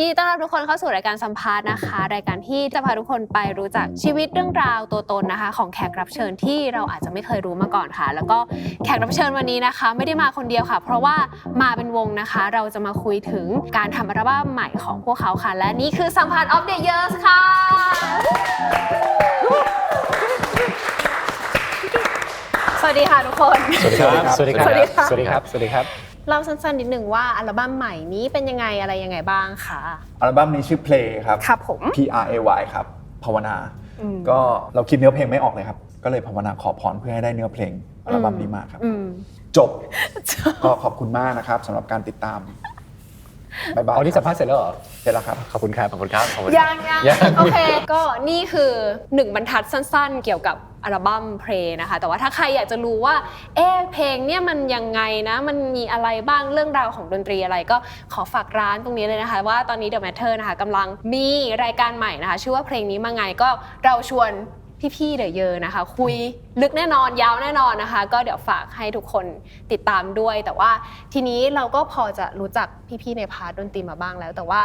ยินดีต้อนรับทุกคนเข้าสู่รายการสัมภาษณ์นะคะ รายการที่จะพาทุกคนไปรู้จักชีวิตเรื่องราวตัวตนนะคะ ของแขกรับเชิญที่เราอาจจะไม่เคยรู้มาก่อนค่ะ แล้วก็แขกรับเชิญวันนี้นะคะ ไม่ได้มาคนเดียวค่ะ เพราะว่ามาเป็นวงนะคะ เราจะมาคุยถึงการทำอัลบั้มใหม่ของพวกเขาค่ะ และนี่คือสัมภาษณ์ of the years ค่ะสวัสดีค่ะทุกคน สวัสดีครับ สวัสดีครับ สวัสดีครับ สวัสดีครับ เล่าสั้นๆนิดหนึ่งว่าอัลบั้มใหม่นี้เป็นยังไงอะไรยังไงบ้างคะอัลบั้มนี้ชื่อ Play ครับ ครับผม P R A Y ครับภาวนา อืมก็เราคิดเนื้อเพลงไม่ออกเลยครับ ก็เลยภาวนาขอพรเพื่อให้ได้เนื้อเพลงอัลบั้มนี้มาครับ อืม จบ ก็ขอบคุณมากนะครับสำหรับการติดตาม บายบายเอาที่สัมภาษณ์เสร็จแล้วเหรอ เสร็จแล้วครับ ขอบคุณครับ ขอบคุณครับ ขอบคุณยังยังยังโอเค ก็นี่คือหนึ่งบรรทัดสั้นๆ เกี่ยวกับอัลบั้มเพลงนะคะ แต่ว่าถ้าใครอยากจะรู้ว่า เอ๊ะเพลงเนี่ยมันยังไงนะ มันมีอะไรบ้างเรื่องราวของดนตรีอะไร ก็ขอฝากร้านตรงนี้เลยนะคะ ว่าตอนนี้ The Matter นะคะกำลังมีรายการใหม่นะคะ ชื่อว่าเพลงนี้มาไงก็เราชวน พี่ๆเดอะเยอะนะคะ คุยลึกแน่นอนยาวแน่นอนนะคะ ก็เดี๋ยวฝากให้ทุกคนติดตามด้วย แต่ว่าทีนี้เราก็พอจะรู้จักพี่ๆในพาร์ทดนตรีมาบ้างแล้ว แต่ว่า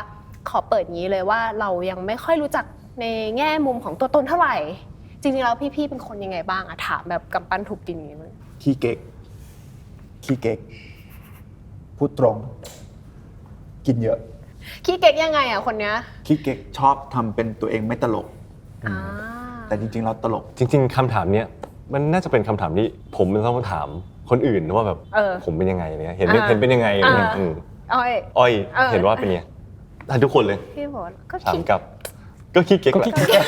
ขอเปิดงี้เลยว่าเรายังไม่ค่อยรู้จักในแง่มุมของตัวตนเท่าไหร่ จริงๆแล้วพี่ๆเป็นคนยังไงบ้างอะถามแบบกำปั้นถูกดินอย่างนี้มั้ยขี้เก๊กขี้เก๊กพูดตรง กินเยอะ ขี้เก๊กยังไงอะคนเนี้ยขี้เก๊กชอบทำเป็นตัวเองไม่ตลก อ่า แต่จริง ๆ เราตลก จริง ๆคำถามเนี้ยมันน่าจะเป็นคำถามที่ผมมันต้องถามคนอื่นว่าแบบเออผมเป็นยังไงเนี่ยเห็นเป็นอ่าเห็นเป็นยังไงอ่าเนี่ยอืมอ้อย อ้อยเออ เห็นว่าเป็นไงอะทุกคนเลยพี่บอกว่าก็ถามขี้กลับ ก็ขี้เก๊กก็แหละขี้เกียจ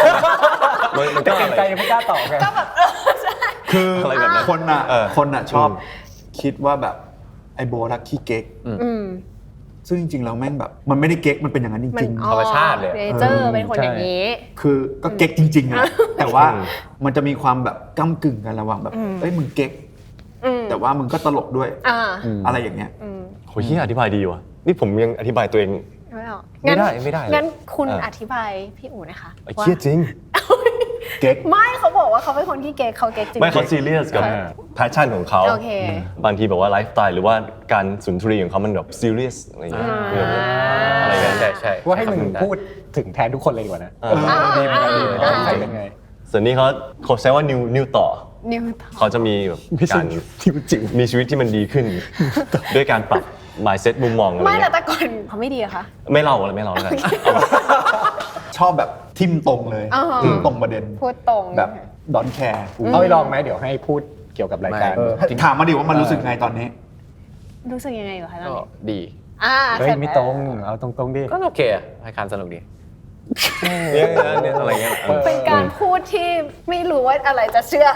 มันมันแต่ก็เกรงอะไรใจยังไม่กล้าตอบไง ก็แบบเออใช่ คืออะไรแบบนั้นคนอะเออคนอะชอบอืมคิดว่าแบบไอโบรักขี้เก๊ก อืม ซึ่งจริงๆแล้วแม่งแบบ มันไม่ได้เก๊กมันเป็นอย่างนั้นจมันริงอ๋อธรรมชาติเลยเนเจอร์เป็นคนอย่างนี้ ๆ คือก็เก๊กจริงๆอะแต่ว่าอืมมันจะมีความแบบก้ากึ่งกันระหว่างแบบอืม เอ้ยมึงเก๊กอืมแต่ว่ามึงก็ตลกด้วยอ่าอะไรอย่างเงี้ย อืมโหเฮียอธิบายดีว่ะนี่ผมยังอธิบายตัวเอง ไม่ออกไม่ได้ไม่ได้เลยงั้นคุณเอออธิบายพี่อู๋หนะคะไอ้ว่าเฮียจริง เก๊กไม่เขาบอกว่าเขาเป็นคนที่เก๊กเขาเก๊กจริง ไม่เขาซีเรียสกับเออแพชชั่นของเขา โอเค บางทีแบบว่าไลฟ์สไตล์หรือว่าการสุนทรีของเขามันแบบซีเรียสอะไรอย่างเงี้ยอ่าอะไรอย่างเงี้ยใช่ใช่ว่าให้มึงพูดถึงแทนทุกคนเลยดีกว่านะเอออ่าดีเหมือนกันดีเหมือนกันอ่าใครเป็นไงส่วนนี้เขาเขาใช้ว่านิวนิวต่อนิวเขาจะมีแบบไม่ใช่การนิวจิ๋วมีชีวิตที่มันดีขึ้น ด้วยการปรับ mindset มุมมองอะไรไม่แต่เงี้ยแต่ก่อนเขาไม่ดีอะคะไม่เล่าอะไรไม่เล่าแล้วกันชอบแบบ ทิมตรงเลยอ่าฮะทิมตรงประเด็นพูดตรง แบบดอนแคร์เอาไปลองไหมเดี๋ยวให้พูดเกี่ยวกับรายการถามมาดิว่ามันรู้สึกไงตอนนี้ รู้สึกยังไงอยู่คะตอนก็นี้ดี อ่าเฮ้ยสร็จไม่แล้วตรง เอาตรงๆดิ ก็โอเคอะรายการสนุกดีเนี่ยเนี่ยอะไรเงี้ยเออ เป็นการพูดที่ไม่รู้ว่าอะไรจะเชื่อ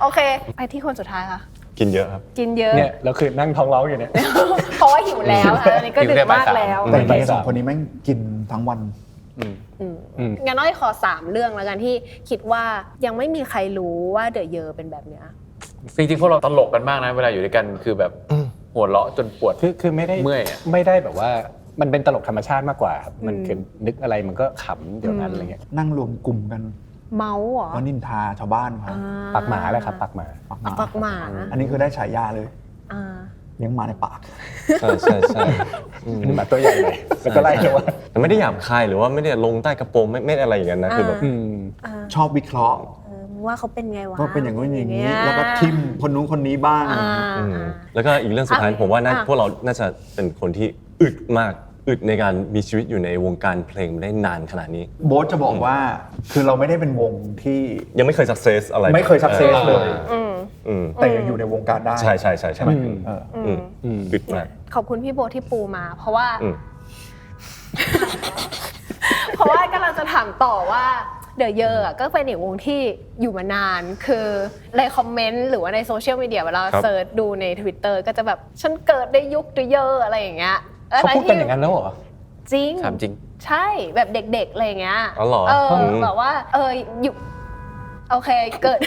โอเค ไปที่คนสุดท้ายค่ะ กินเยอะครับ กินเยอะ เนี่ยเราคือนั่งท้องร้องอยู่เนี่ย เพราะว่าหิวแล้วค่ะอันนี้ก็หิดึวได้กมากบ่ายสามแล้ว แต่ไปจริงๆสามสองคนนี้แม่งกินทั้งวัน อืมอืม งั้นน้อยขอสามเรื่องแล้วกันที่คิดว่ายังไม่มีใครรู้ว่าเดอะเยอเป็นแบบเนี้ยจริงๆพวกเราตลกกันมากนะเวลาอยู่ด้วยกันคือแบบหัวเราะจนปวดคือคือไม่ได้เมื่อยอะไม่ได้แบบว่ามันเป็นตลกธรรมชาติมากกว่าครับมันอืมคือนึกอะไรมันก็ขำเดี๋ยวนั้นอะไรเงี้ยนั่งรวมกลุ่มกันเมาส์เหรอว่านินทาชาวบ้านเขาอ่ปักหมาแหละครับปักหมาปักหอะมาปักหมา อันนี้คือได้ฉายาเลยอ่า เลี้ยงหมาในปากใช่ใช่ใช่อันนี้หมาตัวใหญ่เลย แล้วก็ไล่เลยว่าแต่ไม่ได้หยาบคายหรือว่าไม่ได้ลงใต้กระโปรงไม่ไม่อะไรอย่างนั้นนะคือแบบ อืม อ่าชอบวิเคราะห์ เออมึงว่าเขาเป็นไงวะว่าเป็นอย่างนู้นอย่างนี้เยแล้วก็ทิมคนนู้นคนนี้บ้าง อ่าอืมอ่า แล้วก็อีกเรื่องสุดท้ายอะผมว่าน่าอะ พวกเราน่าจะเป็นคนที่อึดมากอึดในการมีชีวิตอยู่ในวงการเพลงมาได้นานขนาดนี้ โบ๊ทจะบอกว่า คือเราไม่ได้เป็นวงที่ยังไม่เคย success อะไรไม่เคย success ออเลย อืม อืม แต่ยังอยู่ในวงการได้ใช่ใช่ใช่ใช่ไหมอืม เออ อือืมมอืม อึดมาก ขอบคุณพี่โบที่ปูมา เพราะว่า อืม เพราะว่ากำลังจะถามต่อว่าเดอะเยอร์ก็เป็นอีกวงที่อยู่มานาน คือในคอมเมนต์หรือว่าในโซเชียลมีเดียเวลาครับ เซิร์ชดูใน Twitter ก็จะแบบฉันเกิดในยุคเดอะเยอร์อะไรอย่างเงี้ยเขาพูดกันอย่างนั้นแล้วเหรอ จริง ถามจริง ใช่แบบเด็กๆอะไรอย่างเงี้ยอ๋อเหรอเอออืมแบบว่า เอออยู่โอเคเกิด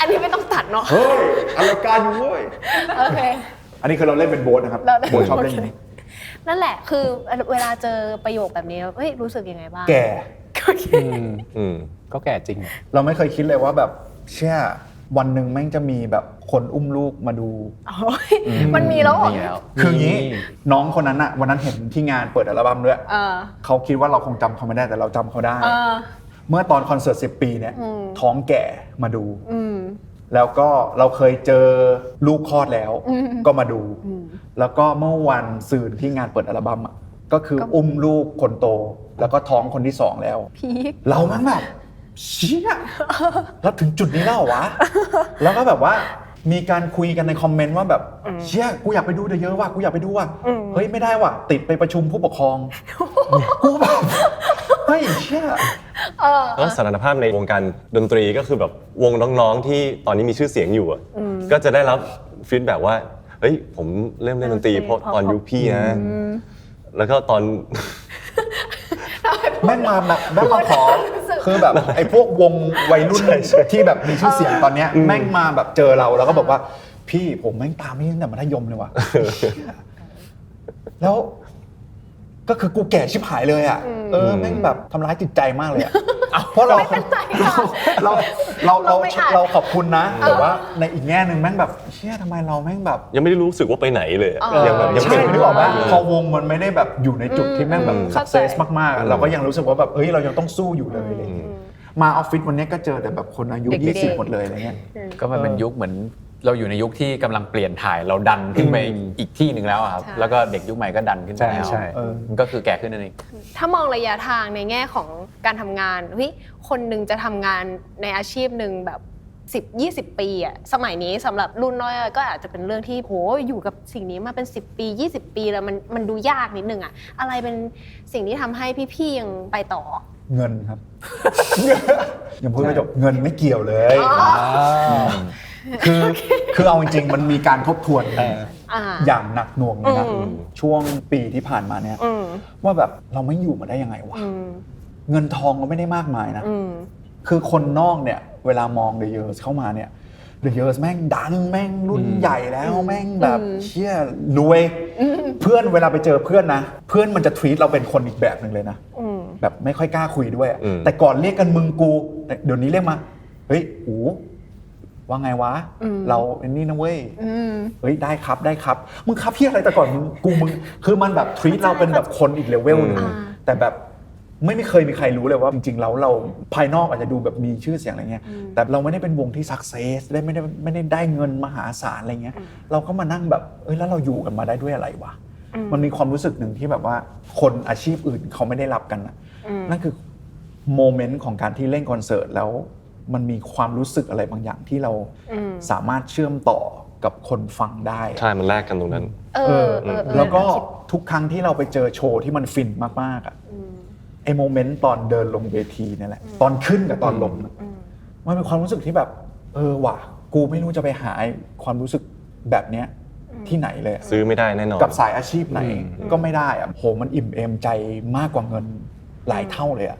อันนี้ไม่ต้องตัดเนาะ เฮ้ยอะไรกันเว้ย โอเค อันนี้คือเราเล่นเป็นโบ๊ทนะครับ เราเล่นโบ๊ทชอบเล่นอย่างนี้นั่นแหละ คือเวลาเจอประโยคแบบนี้เฮ้ยรู้สึกยังไงบ้างแก่ โอเคอืมอืมก็แก่จริง เราไม่เคยคิดเลยว่าแบบเชื่อวันหนึ่งแม่งจะมีแบบคนอุ้มลูกมาดู โอ้ยมันมีแล้วเหรอมีแล้ว คืออย่างนี้น้องคนนั้นอะวันนั้นเห็นที่งานเปิดอัลบั้มด้วย เออเขาคิดว่าเราคงจำเขาไม่ได้แต่เราจำเขาได้ เออ เมื่อตอนคอนเสิร์ต10 ปีเนี่ยอืม ท้องแก่มาดู อืม แล้วก็เราเคยเจอลูกคลอดแล้ว อืม ก็มาดู อืม แล้วก็เมื่อวันซืนที่งานเปิดอัลบั้มอะก็คือก็ อุ้มลูกคนโต แล้วก็ท้องคนที่สองแล้ว พีค เราแม่งแบบเชี่ยแล้วถึงจุดนี้แล้วเหรอวะ แล้วก็แบบว่ามีการคุยกันในคอมเมนต์ว่าแบบเชี่ยกูอยากไปดูเยอะๆว่ะกูอยากไปดูว่ะเฮ้ยไม่ได้ว่ะติดไปประชุมผู้ปกครองกูแบบ เฮ้ยเชี่ยเออ แล้วสถานภาพในวงการดนตรีก็คือแบบวงน้องๆที่ตอนนี้มีชื่อเสียงอยู่อะก็จะได้รับฟีดแบบว่าเฮ้ยผมเริ่มเล่นดนตรีเพราะตอนยุคพี่นะแล้วก็ตอน แม่งมาแบบแม่งมาขอ คือแบบไอ้พวกวงวัยรุ่นที่แบบมีชื่อเสียงตอนเนี้ยแม่งมาแบบเจอเราแล้วก็บอกว่า พี่ผมแม่งตามนี่ตั้งแต่มัธยมเลยว่ะเชี่ยแล้ว ก็คือกูแก่ชิบหายเลยอะ เออแม่งแบบทำร้ายจิตใจมากเลยอะเพราะเราเราเราเราเราไม่อ่านเราขอบคุณนะ แต่ว่าในอีกแง่หนึ่งแม่งแบบเชี่ยทำไมเราแม่งแบบ ยังไม่ได้รู้สึกว่าไปไหนเลยอะเออยังแบบยังใช่เป็นนึกออกไหมยู่เลยพอวงมันไม่ได้แบบอยู่ในจุดที่แม่งแบบอืมสักเซสเข้าใจมากๆอะเราก็ยังรู้สึกว่าแบบเอ้ยเรายังต้องสู้อยู่เลยอะไรอย่างเงี้ยมาออฟฟิศวันนี้ก็เจอแต่แบบคนอายุเด็กๆ20 หมดเลยอะไรเงี้ยก็มันเป็นยุคเหมือน เราอยู่ในยุคที่กำลังเปลี่ยนถ่ายเราดันขึ้นไปอีกที่หนึ่งแล้วอะครับ ใช่ แล้วก็เด็กยุคใหม่ก็ดันขึ้นไปใช่แล้วใช่ เออมันก็คือแก่ขึ้นนั่นเอง ถ้ามองระยะทางในแง่ของการทำงานเฮ้ยคนหนึ่งจะทำงานในอาชีพหนึ่งแบบ10 20 ปีอะสมัยนี้สำหรับรุ่นน้อยอะก็อาจจะเป็นเรื่องที่โหอยู่กับสิ่งนี้มาเป็น 10 ปี 20 ปีแล้วมันมันดูยากนิดนึงอะอะไรเป็นสิ่งที่ทำให้พี่ๆยังไปต่อ เงินครับ ยังพูดไม่จบเงินไม่เกี่ยวเลย คือคือเอาจริงๆมันมีการทบทวนเอออ่า อย่างหนักหน่วงเลยนะอืม ช่วงปีที่ผ่านมาเนี่ย อืมว่าแบบเราไม่อยู่มาได้ยังไงวะอืมเงินทองก็ไม่ได้มากมายนะ อืม คือคนนอกเนี่ย เวลามอง The Years เข้ามาเนี่ย The Years แม่งดังแม่งรุ่นใหญ่แล้วแม่งแบบอืม เชี่ยรวย เพื่อนเวลาไปเจอเพื่อนนะ เพื่อนมันจะทวีตเราเป็นคนอีกแบบหนึ่งเลยนะ อืม แบบไม่ค่อยกล้าคุยด้วยอะอืม แต่ก่อนเรียกกันมึงกูเดี๋ยวนี้เรียกมา เฮ้ย อู ว่าไงวะอืมเราไอ้นี่นะเว้ยอืมเฮ้ยได้ครับได้ครับ มึงครับพี่อะไรแต่ก่อนมึงกูมึงคือมันแบบทวีตเราเป็นแบบคนอีกเลเวลหนึงอ่าแต่แบบไม่ไม่เคยมีใครรู้เลยว่าจริงๆแล้วเราภายนอกอาจจะดูแบบมีชื่อเสียงอะไรเงี้ย แต่เราไม่ได้เป็นวงที่สักเซสได้ไม่ได้ไม่ได้ได้เงินมหาศาลอะไรเงี้ย เราก็มานั่งแบบเอ้ยแล้วเราอยู่กันมาได้ด้วยอะไรวะมันมีความรู้สึกหนึ่งที่แบบว่าคนอาชีพอื่นเขาไม่ได้รับกันนะนั่นคือโมเมนต์ของการที่เล่นคอนเสิร์ตแล้ว มันมีความรู้สึกอะไรบางอย่างที่เราอืมสามารถเชื่อมต่อกับคนฟังได้ใช่มันแลกกันตรงนั้นเออเออเออแล้วก็คิดทุกครั้งที่เราไปเจอโชว์ที่มันฟินมากๆอะไอโมเมนต์ตอนเดินลงเวทีนี่แหละตอนขึ้นกับตอนลงน่ะมันเป็นความรู้สึกที่แบบ เออว่ะกูไม่รู้จะไปหาไอ้ความรู้สึกแบบเนี้ยที่ไหนเลยอะซื้อไม่ได้แน่นอนกับสายอาชีพไหนก็ไม่ได้อะโหมันอิ่มเอมใจมากกว่าเงินหลายเท่าเลยอะ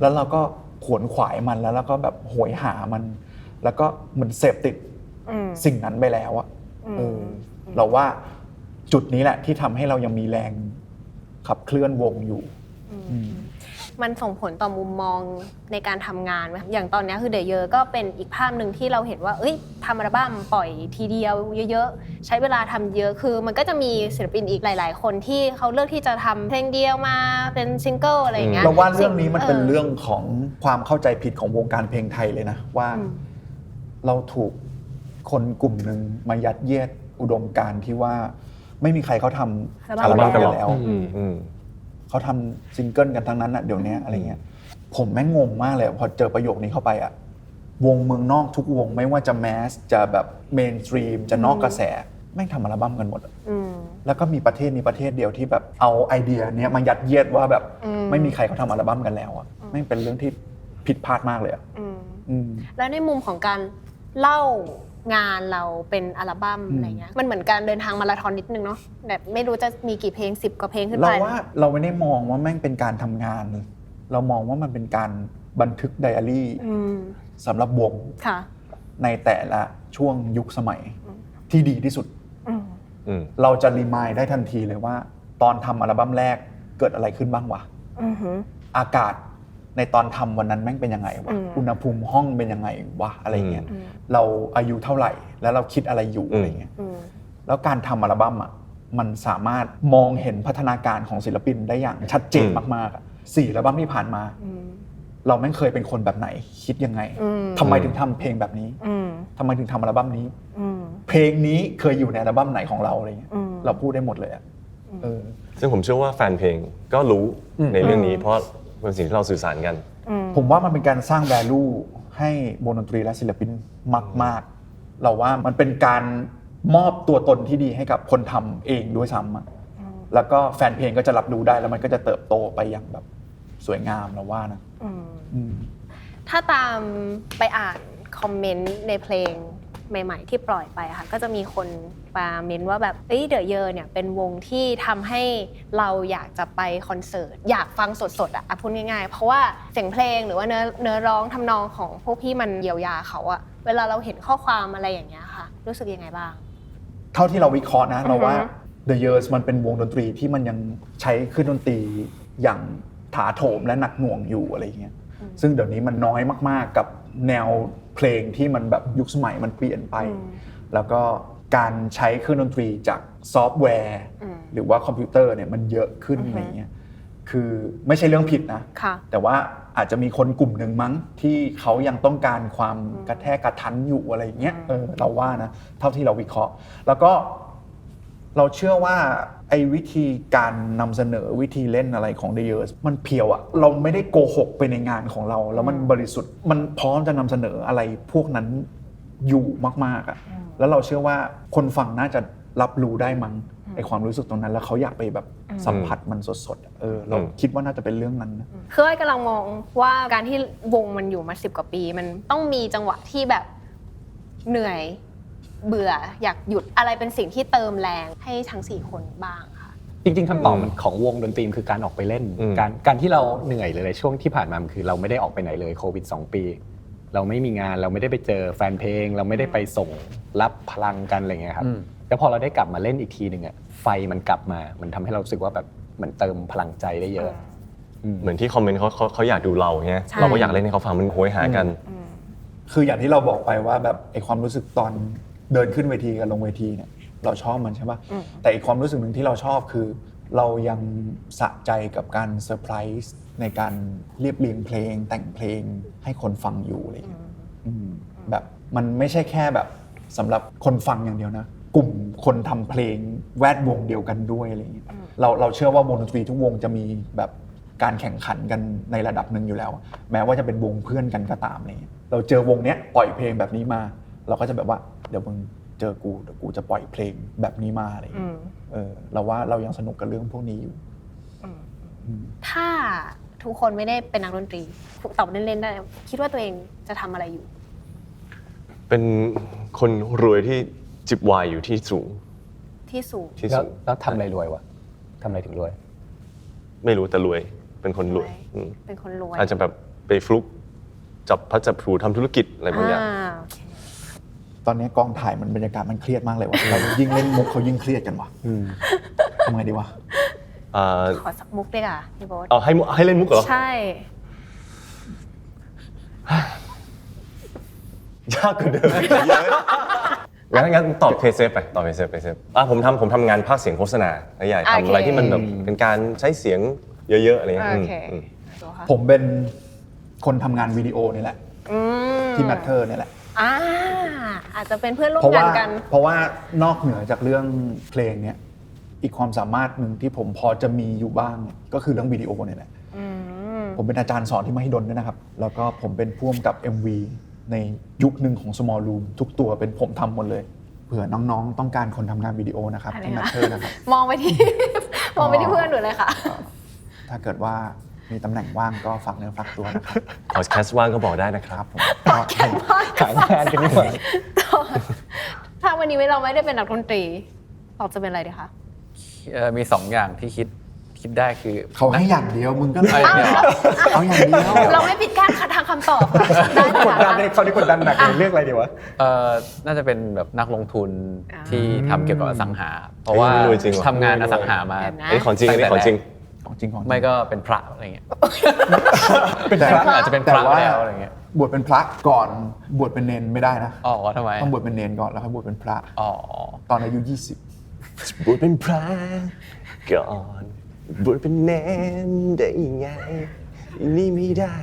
แล้วเราก็ ขวนขวายมันแล้วเราก็แบบโหยหามัน แล้วก็เหมือนเสพติดอืมสิ่งนั้นไปแล้วอะเอออเราว่าจุดนี้แหละที่ทำให้เรายังมีแรงขับเคลื่อนวงอยู่ มันส่งผลต่อมุมมองในการทำงานไหมอย่างตอนนี้คือเด e y เยอก็เป็นอีกภาพหนึ่งที่เราเห็นว่า เอ้ยทำอัลบั้มปล่อยทีเดียวเยอะๆ ใช้เวลาทำเยอะคือ มันก็จะมีศิลปินอีกหลาย ๆ คนที่เขาเลือกที่จะทำเพลงเดียวมาเป็นซิงเกิลอะไรอย่างเงี้ย เราว่าเรื่องนี้มันเป็นออเรื่องของความเข้าใจผิดของวงการเพลงไทยเลยนะ ว่าอืม เราถูกคนกลุ่มหนึ่งมายัดเยียดอุดมการณ์ที่ว่าไม่มีใครเขาทำอัลบั้มอัลบั้มกันกันหรอกแล้ว อืมอืม เขาทำซิงเกิลกันทั้งนั้นอะเดี๋ยวนี้อะไรเงี้ยผมแม่งงงมากเลยอะพอเจอประโยคนี้เข้าไปอะวงเมืองนอกทุกวงไม่ว่าจะแมสจะแบบเมนสตรีมจะนอกกระแสแม่งทำอัลบั้มกันหมดอะอืมแล้วก็มีประเทศนี้ประเทศเดียวที่แบบเอาไอเดียเนี้ยมายัดเยียดว่าแบบอืมไม่มีใครเขาทำอัลบั้มกันแล้วอะแม่งเป็นเรื่องที่ผิดพลาดมากเลยอะอืมอืมแล้วในมุมของการเล่า งานเราเป็นอัลบั้มอืมอะไรเงี้ยมันเหมือนการเดินทางมาราธอนนิดนึงเนาะแบบไม่รู้จะมีกี่เพลง 10 กว่าเพลงขึ้นเราไปว่าเราไม่ได้มองว่าแม่งเป็นการทำงาน เรามองว่ามันเป็นการบันทึกไดอารี่อืมสำหรับวงค่ะในแต่ละช่วงยุคสมัยที่ดีที่สุดอืมอืมเราจะรีมายได้ทันทีเลยว่า ตอนทำอัลบั้มแรกเกิดอะไรขึ้นบ้างวะอือหืออากาศ ในตอนทำวันนั้นแม่งเป็นยังไงวะอืมอุณหภูมิห้องเป็นยังไงวะอะไรเงี้ยอืมเราอายุเท่าไหร่ แล้วเราคิดอะไรอยู่อืมอะไรเงี้ยอืมแล้วการทำอัลบั้มอะมันสามารถมองเห็นพัฒนาการของศิลปินได้อย่างชัดเจนมากๆอะสี่อัลบั้มที่ผ่านมาอืมเราแม่งเคยเป็นคนแบบไหน คิดยังไงอืมทำไมถึงทำเพลงแบบนี้อืมทำไมถึงทำอัลบั้มนี้อืมเพลงนี้เคยอยู่ในอัลบั้มไหนของเราอะไรเงี้ยอืมเราพูดได้หมดเลยอะเออซึ่งผมเชื่อว่าแฟนเพลงก็รู้ในเรื่องนี้ เพราะ เป็นสิ่งที่เราสื่อสารกันอืมผมว่ามันเป็นการสร้าง value ให้วงดนตรีและศิลปินมาก ๆ เราว่ามันเป็นการมอบตัวตนที่ดีให้กับคนทำเองด้วยซ้ำอะแล้วก็แฟนเพลงก็จะรับรู้ได้แล้วมันก็จะเติบโตไปอย่างแบบสวยงามเราว่านะอืมอืมถ้าตามไปอ่านคอมเมนต์ในเพลง ใหม่ ๆ ที่ปล่อยไปอะค่ะ ก็จะมีคนมาเมนว่าแบบเอ้ยเดอะเยอเนี่ยเป็นวงที่ทำให้เราอยากจะไปคอนเสิร์ต อยากฟังสดๆอะอะพูดง่ายๆ เพราะว่าเสียงเพลงหรือว่าเนื้อเนื้อร้องทำนองของพวกพี่มันเยียวยาเขาอะเวลาเราเห็นข้อความอะไรอย่างเงี้ยค่ะ รู้สึกยังไงบ้าง เท่าที่เราวิเคราะห์นะเราว่าอือฮึ The Years มันเป็นวงดนตรีที่มันยังใช้เครื่องดนตรีอย่างถาโถมและหนักหน่วงอยู่อะไรเงี้ย ซึ่งเดี๋ยวนี้มันน้อยมากๆกับแนว เพลงที่มันแบบยุคสมัยมันเปลี่ยนไป แล้วก็การใช้เครื่องดนตรีจากซอฟต์แวร์อืมหรือว่าคอมพิวเตอร์เนี่ยมันเยอะขึ้นอะไรเงี้ยคือไม่ใช่เรื่องผิดนะค่ะแต่ว่าอาจจะมีคนกลุ่มหนึ่งมั้งที่เขายังต้องการความกระแทกกระทันอยู่อะไรอย่างเงี้ยเออเราว่านะเท่าที่เราวิเคราะห์ แล้วก็ เราเชื่อว่าไอ้วิธีการนำเสนอวิธีเล่นอะไรของ The Years มันเพียวอะเราไม่ได้โกหกไปในงานของเรา แล้วมันบริสุทธิ์มันพร้อมจะนำเสนออะไรพวกนั้นอยู่มากๆอะแล้วเราเชื่อว่าคนฟังน่าจะรับรู้ได้มั้งไอความรู้สึกตรงนั้น แล้วเขาอยากไปแบบสัมผัสมันสดๆอะเออเราอืมคิดว่าน่าจะเป็นเรื่องนั้นนะคืออ้อยกำลังมองว่าการที่วงมันอยู่มาสิบกว่าปี มันต้องมีจังหวะที่แบบเหนื่อย เบื่ออยากหยุดอะไรเป็นสิ่งที่เติมแรงให้ทั้งสี่คนบ้างค่ะ จริงๆคำตอบมันของวงดนตรีมันคือการออกไปเล่น อืม การการที่เราเหนื่อยเลยช่วงที่ผ่านมามันคือเราไม่ได้ออกไปไหนเลยโควิด 2 ปี เราไม่มีงานเราไม่ได้ไปเจอแฟนเพลง เราไม่ได้ไปส่งรับพลังกันอะไรเงี้ยครับ อืม แล้วพอเราได้กลับมาเล่นอีกทีหนึ่งอะไฟมันกลับมา มันทำให้เรารู้สึกว่าแบบเหมือนเติมพลังใจได้เยอะม เหมือนที่คอมเมนต์เขาเขาเขาอยากดูเราเงี้ยใช่ เราก็อยากเล่นให้เขาฟังมันโหยหากันคืออย่างที่เราบอกไปว่าแบบไอความรู้สึกตอน เดินขึ้นเวทีกับลงเวทีเนี่ยเราชอบมันใช่ปะแต่อีกความรู้สึกหนึ่งที่เราชอบคือ เรายังสะใจกับการเซอร์ไพรส์ในการเรียบเรียงเพลง แต่งเพลงให้คนฟังอยู่อะไรอย่างเงี้ย อืมแบบมันไม่ใช่แค่แบบสำหรับคนฟังอย่างเดียวนะ กลุ่มคนทำเพลงแวดวงเดียวกันด้วยอะไรอย่างเงี้ยเราเราเชื่อว่าวงดนตรีทุกวงจะมีแบบการแข่งขันกันในระดับหนึ่งอยู่แล้ว แม้ว่าจะเป็นวงเพื่อนกันก็ตามอะไรเงี้ยเราเจอวงเนี้ยปล่อยเพลงแบบนี้มา เราก็จะแบบว่าเดี๋ยวมึงเจอกูเดี๋ยวกูจะปล่อยเพลงแบบนี้มาอะไรอย่างเงี้ยเออเราว่าเรายังสนุกกับเรื่องพวกนี้อยู่ถ้าทุกคนไม่ได้เป็นนักดนตรีตอบเล่นๆได้ คิดว่าตัวเองจะทำอะไรอยู่ เป็นคนรวยที่จิบไวายอยู่ที่สูง ที่สูงที่แล้วสูงแล้วทำอะไรรวยวะทำอะไรถึงรวย ไม่รู้แต่รวย เป็นคนรวยอืมเป็นคนรวย อาจจะแบบไปฟลุกจับพัดจับพลูทำธุรกิจอะไรบางอย่างอ่าโอเค ตอนนี้กองถ่ายมันบรรยากาศมันเครียดมากเลยว่ะเรายิ่งเล่นมุกเขายิ่งเครียดกันว่ะทำไงดีวะอ่าขอสักมุกด้วยค่ะพี่โบ๊ทเอาให้มุให้เล่นมุกเหรอใช่ ยากกว่าเดิมงั้นงั้นตอบเพย์เซฟไปตอบเพย์เซฟเพย์เซฟอะผมทำผมทำงานภาคเสียงโฆษณาแล้วอยากโอเคทำอะไรที่มันแบบเป็นการใช้เสียงเยอะๆอะไรเงี้ยโออืมเคอืม ตัวค่ะผมเป็นคนทำงานวิดีโอนี่แหละ อืมที่ Matter เนี่ยแหละ อ่าอาจจะเป็นเพื่อนร่วเพมราะงาว่านกัน เพราะว่านอกเหนือจากเรื่องเพลงเนี่ยอีกความสามารถหนึ่งที่ผมพอจะมีอยู่บ้างเนี่ยก็คือเรื่องวิดีโอเนี่ยแหละอืมผมเป็นอาจารย์สอนที่มหิดลด้วยนะครับ แล้วก็ผมเป็นพ่วงกับ MV ในยุคหนึ่งของ Small Room ทุกตัวเป็นผมทำหมดเลยเผื่อน้องๆ ต้องการคนทำงานวิดีโอนะครับอะไรที่นะ Matter นะครับ มองไปที่ มองไปที่เพื่อนหนูเลยค่ะ ถ้าเกิดว่า มีตำแหน่งว่างก็ฝากเนื้อฝากตัวนะครับ พอดแคสต์ว่างก็บอกได้นะครับผมก็ให้ขายงานกันดีกว่าถ้าวันนี้เราไม่ได้เป็นนักดนตรี เราจะเป็นอะไรดีคะ เอ่อมีสองอย่างที่คิดคิดได้คือเขาให้อย่างเดียวมึงก็เอ้ยเดี๋ยวเอาอย่างเดียวเราไม่ปิดกั้นทางคำตอบค่ะได้กดดันค่ะเลยเขาที่กดดันหนักเลยเรื่องอะไรดีวะ เอ่อน่าจะเป็นแบบนักลงทุนอ่า ที่ทำเกี่ยวกับอสังหา เพราะว่าเฮ้ยรวยจริงว่ะ ทำงานอสังหามาแบบนั้นอันนี้ของจริงอันนี้ของจริง ขของจริงของจริงไม่ก็เป็นพระอะไรเงี้ยเป็นพระอาจจะเป็นพระแต่ว่าแล้วอะไรเงี้ยบวชเป็นพระก่อนบวชเป็นเนนไม่ได้นะอ๋อทำไมต้องบวชเป็นเนนก่อนแล้วค่อยบวชเป็นพระอ๋อตอนอายุบวชเป็นพระก่อนบวชเป็นเนนได้ยังไงนี่ไม่ได้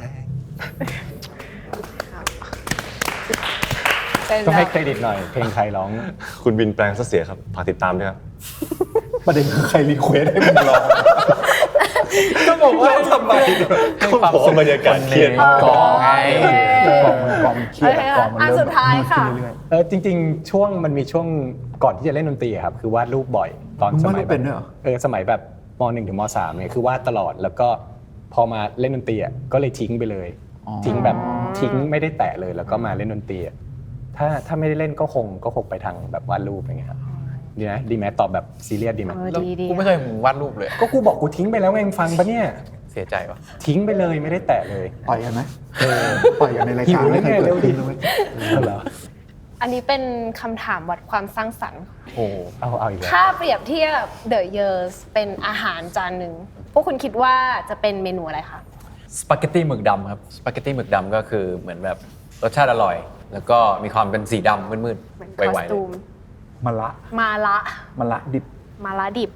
เป็นต้องแบให้บเครดิตหน่อยเพลงใครร้อง คุณบินแปลงซะเสียครับฝากติดตามด้วยครับ20ประเด็นคือใครรีเควสให้มึงร้อง ก็บอกว่าทำไมเขาบอกว่าบรรยากาศเครียดกองไงกองมันกองมันเครียดกองมันอะเริ่มสุดท้ายค่ะมืดขึ้นเรื่อยเออจริง ๆ ช่วงมันมีช่วงก่อนที่จะเล่นดนตรีอะครับคือวาดรูปบ่อยตอนมึงสวาดมัรูยปแบเป็นบด้วยเหรอเออสมัยแบบมหนึ่งถึงมสามเนี่ยคือวาดตลอดแล้วก็พอมาเล่นดนตรีอะก็เลยทิ้งไปเลยอ๋อทิ้งแบบทิ้งไม่ได้แตะเลยแล้วก็มาเล่นดนตรีอะถ้าถ้าไม่ได้เล่นก็คงก็คงไปทางแบบวาดรูปอย่างเงี้ยครับ ดีไหมดีไหมตอบแบบซีเรียสดีไหมเออแล้วดีดีกูไม่เคยเห็นมึงวาดรูปเลย ก็กูบอกกูทิ้งไปแล้วไงมึงฟังปะเนี่ย เสียใจวะทิ้งไปเลยไม่ได้แตะเลยต่อยกันไหมต่อยกันในรายหิการวไม่เคยแน่เกิเร็ดวขึ้ดินเลยเอาเหรออันนี้เป็นคำถามวัดความสร้างสรรค์ โอ้โหเอาเอาอีกแล้วถ้าเปรียบเทียบ The Years เป็นอาหารจานหนึ่ง พวกคุณคิดว่าจะเป็นเมนูอะไรคะ สปาเกตตี้หมึกดำครับสปาเกตตี้หมึกดำก็คือเหมือนแบบรสชาติอร่อย แล้วก็มีความเป็นสีดำมืดเหมือนๆคอไวสๆเลตูยม มะละมาละ มะละดิบ มาละดิบ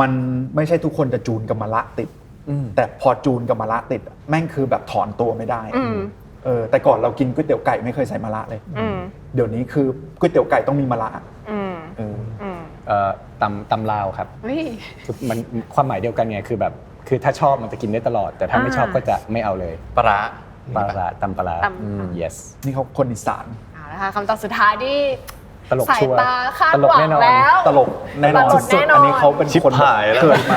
มันไม่ใช่ทุกคนจะจูนกับมะละติด อืม แต่พอจูนกับมะละติดอะแม่งคือแบบถอนตัวไม่ได้อืม เออแต่ก่อนเรากินก๋วยเตี๋ยวไก่ไม่เคยใส่มะละเลย อืม เดี๋ยวนี้คือก๋วยเตี๋ยวไก่ต้องมีมะละอืม เอออืมเอ่อตำตำลาวครับเฮ้ยคือมันความหมายเดียวกันไงคือแบบ คือถ้าชอบมันจะกินได้ตลอด แต่ถ้าไม่อ่า ชอบก็จะไม่เอาเลยปลาร้าปลาร้าตำปลาร้าตำ อืม yes นี่เขาคนอีสานเอาละค่ะคำตอบสุดท้ายที่ ตลกสายชัวร์ตาคาดตลกหวัแน่งนอนแล้วตลกแน่นอนตลกสุดแน่นอน ๆอันนี้เขาเป็นชิบคนหายแล้ว เกิดมา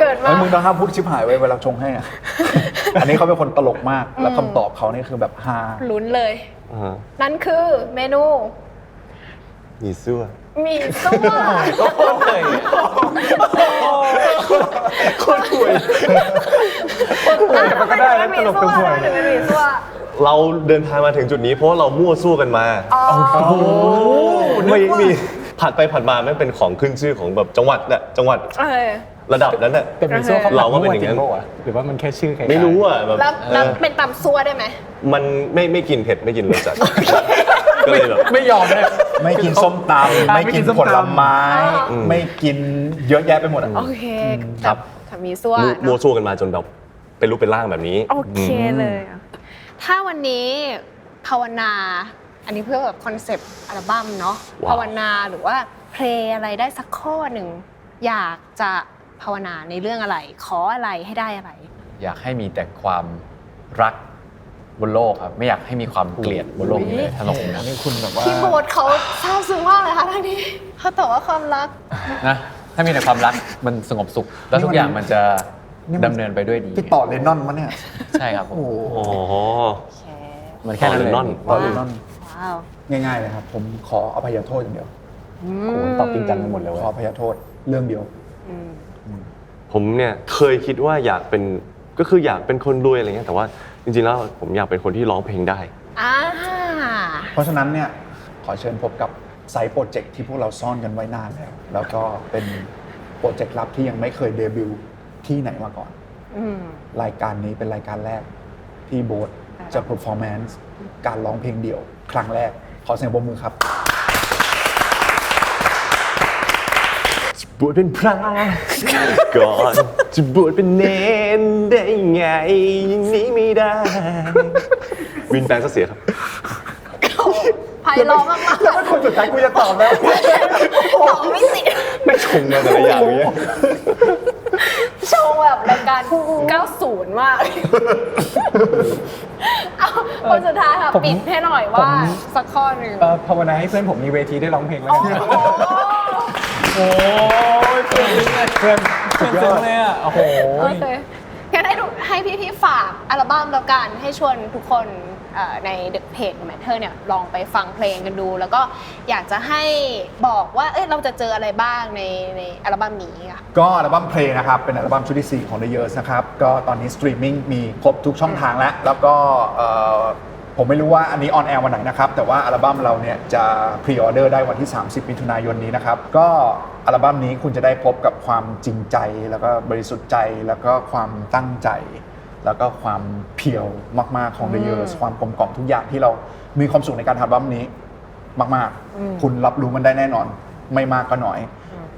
เกิดมา เฮ้ยมึงต้องห้ามพูดชิบหายไว้เวลาชงให้อะอันนี้เขาเป็นคนตลกมากแล้วคำตอบเขานี่คือแบบฮาลุ้นเลย อ่านั่นคือเมนูมีซั่วหมี่ซั่วแต่มันก็ได้นะตลกตัวห่วยถึงเป็นหมี่ซั่ว เราเดินทางมาถึงจุดนี้ เพราะว่าเรามั่วสู้กันมาอ๋อไม่มีผัดไปผัดมาไม่เป็นของขึ้นชื่อของแบบจังหวัดน่ะจังหวัดเออ ระดับนั้นน่ะ แต่มีโซ่เขาเราก็เป็นอย่างนั้น จริงปะวะหรือว่ามันแค่ชื่อใครๆไม่รู้อะแบบแล้วแล้วเออเป็นตำซั่วได้ไหม มันไม่ไม่กินเผ็ดไม่กินรสจัดก็เลยแบบไม่ยอมเลย ไม่กินส้มตำไม่กินผลไม้ อืม ไม่กินเยอะแยะไปหมดอะโอเคครับ กับหมี่ซั่วมั่วมั่วเนอะสู้กันมาจนแบบเป็นรูปเป็นร่างแบบนี้ โอเคเลยอะ ถ้าวันนี้ภาวนา อันนี้เพื่อแบบคอนเซปต์อัลบั้มเนาะว้าวภาวนาหรือว่าเพลงอะไรได้สักข้อหนึ่งอยากจะภาวนาในเรื่องอะไร ขออะไรให้ได้อะไร อยากให้มีแต่ความรักบนโลกครับไม่อยากให้มีความเกลียดบนโลกนี้เลยถ้าลงนะนี่คุณแบบว่าพี่โบทเขาเศร้าซึ้งมากเลยค่ะท่านนี้เขาตอบว่าความรักนะถ้ามีแต่ความรักมันสงบสุข แล้วทุกอย่างมันจะ นี่มันดำเนินไปด้วยดี พี่ต่อเลนนอนมาเนี่ย ใช่ครับผม โอ้โหอ๋อมันแค่นั้นเลยต่อเลนนอน ต่อเลนนอนว้าวง่ายๆเลยครับ ผมขออภัยโทษอย่างเดียวโอ้โหตอบจริงจังกันหมดเลยขเว้อยอภัยโทษเรื่องเดียว อืมผมเนี่ยเคยคิดว่าอยากเป็นก็คืออยากเป็นคนรวยอะไรเงี้ยแต่ว่าจริงๆแล้วผมอยากเป็นคนที่ร้องเพลงได้ อ่าเพราะฉะนั้นเนี่ยขอเชิญพบกับไซต์โปรเจกต์ที่พวกเราซ่อนกันไว้นานแล้ว แล้วก็เป็นโปรเจกต์ลับที่ยังไม่เคยเดบิวต์ ที่ไหนมาก่อน อืม รายการนี้เป็นรายการแรกที่โบ๊ทจะ performance การร้องเพลงเดี่ยว ครั้งแรก ขอเสียงปรบมือครับบวชเป็นพระก่อนจะบวชเป็นเนนได้ไงอย่างนี้ไม่ได้ วินแปลงซะเสียครับ ไพเราะมากๆแล้วคนสุดท้ายกูจะตอบแล้วตอบไม่ติด ไม่ชงมาแต่ละอย่างเงี้ย โชว์แบบรายการ 90 มาก เอาคนสุดท้ายค่ะผม ปิดให้หน่อยผว่ามสักข้อหนึ่งเอ่อภาวนาให้เพื่อนผมมีเวทีได้ร้องเพลงแล้วกันโอ้โอ้ยเพื่อนเลยเพื่อนสุดยอดเลยอะ โอ้โห โอเคงั้นให้ดูให้พี่ๆฝากอัลบั้มแล้วกันให้ชวนทุกคนเอ่อ ในเพจแมทเทอร์เนี่ยลองไปฟังเพลงกันดู แล้วก็อยากจะให้บอกว่าเอ้ยเราจะเจออะไรบ้างในในอัลบั้มนี้ค่ะ ก็อัลบั้มเพลงนะครับ เป็นอัลบั้มชุดที่ 4 ของ The Years นะครับ ก็ตอนนี้สตรีมมิ่งมีครบทุกช่องทางแล้ว แล้วก็เอ่อผมไม่รู้ว่าอันนี้ออนแอร์วันไหนนะครับ แต่ว่าอัลบั้มเราเนี่ยจะพรีออเดอร์ได้วันที่ 30 มิถุนายนนี้นะครับ ก็อัลบั้มนี้คุณจะได้พบกับความจริงใจแล้วก็บริสุทธิ์ใจแล้วก็ความตั้งใจ แล้วก็ความเพียวมาก ๆ ของ The Years ความกลมกล่อมทุกอย่างที่เรามีความสุขในการทำอัลบั้มนี้มากๆ คุณรับรู้มันได้แน่นอน ไม่มากก็น้อย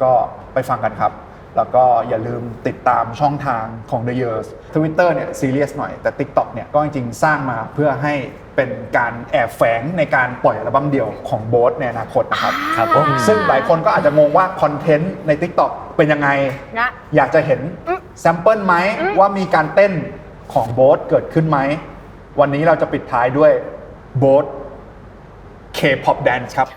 ก็ไปฟังกันครับ แล้วก็อย่าลืมติดตามช่องทางของ The Years Twitter เนี่ยซีเรียสหน่อยแต่ TikTok เนี่ยก็จริงๆ สร้างมาเพื่อให้เป็นการแอบแฝงในการปล่อยอัลบั้มเดี่ยวของโบ๊ทในอนาคตนะครับครับผมซึ่งหลายคนก็อาจจะงงว่าคอนเทนต์ใน TikTok เป็นยังไง นะ อยากจะเห็นแซมเปิลไหมว่ามีการเต้น ของโบ๊ทเกิดขึ้นไหม วันนี้เราจะปิดท้ายด้วยโบ๊ท K-pop dance ครับ